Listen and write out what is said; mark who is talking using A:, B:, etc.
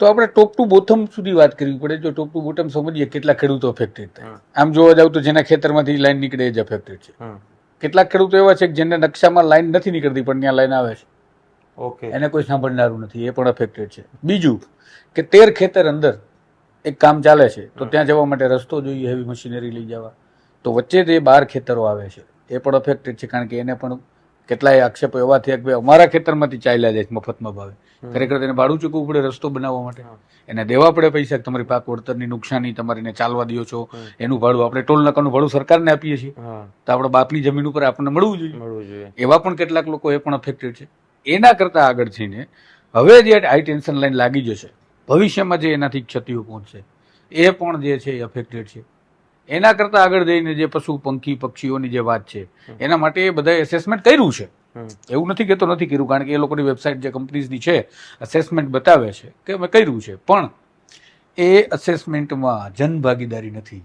A: તો આપણે ટોપ ટુ બોથમ સુધી વાત કરવી પડે. જો ટોપ ટુ બોટમ સમજીએ કેટલા ખેડૂતો અફેક્ટેડ થાય. આમ જોવા જાવ તો જેના ખેતરમાંથી લાઈન નીકળે એ જ અફેક્ટેડ છે. કેટલાક ખેડૂતો એવા છે કે જેને નકશામાં લાઈન નથી નીકળતી પણ ત્યાં લાઈન આવે છે.
B: ઓકે
A: એને કોઈ સાંભળનારું નથી એ પણ અફેક્ટેડ છે. બીજું કે તેર ખેતર અંદર એક કામ ચાલે છે તો ત્યાં જવા માટે રસ્તો જોઈએ હેવી મશીનરી લઈ જવા. તો વચ્ચે જે બાર ખેતરો આવે છે એ પણ અફેક્ટેડ છે કારણ કે એને પણ કેટલાય આક્ષેપો એવા થયા કે ભાઈ અમારા ખેતરમાંથી ચાલ્યા જાય મફતમાં ભાવે. ખરેખર તેને ભાડું ચૂકવું પડે રસ્તો બનાવવા માટે. એને દેવા પડે પૈસા કે તમારી પાક વળતરની નુકસાની તમારીને ચાલવા દો છો એનું ભાડું આપણે ટોલ નાકાનું ભાડું સરકારને આપીએ છીએ. તો આપણે બાપની જમીન ઉપર આપણને મળવું જોઈએ.
B: મળવું જોઈએ.
A: એવા પણ કેટલાક લોકો એ પણ અફેક્ટેડ છે. એના કરતાં આગળ જઈને હવે જે હાઈ ટેન્શન લાઈન લાગી જશે ભવિષ્યમાં જે એનાથી ક્ષતિઓ પહોંચશે એ પણ જે છે એ અફેક્ટેડ છે. એના કરતાં આગળ જઈને જે પશુ પંખી પક્ષીઓની જે વાત છે એના માટે એ બધાએ એસેસમેન્ટ કર્યું છે. એવું નથી કહેતો નથી કર્યું કારણ કે એ લોકોની વેબસાઇટ જે કંપનીઝની છે અસેસમેન્ટ બતાવે છે કે અમે કર્યું છે. પણ એ અસેસમેન્ટમાં જનભાગીદારી નથી.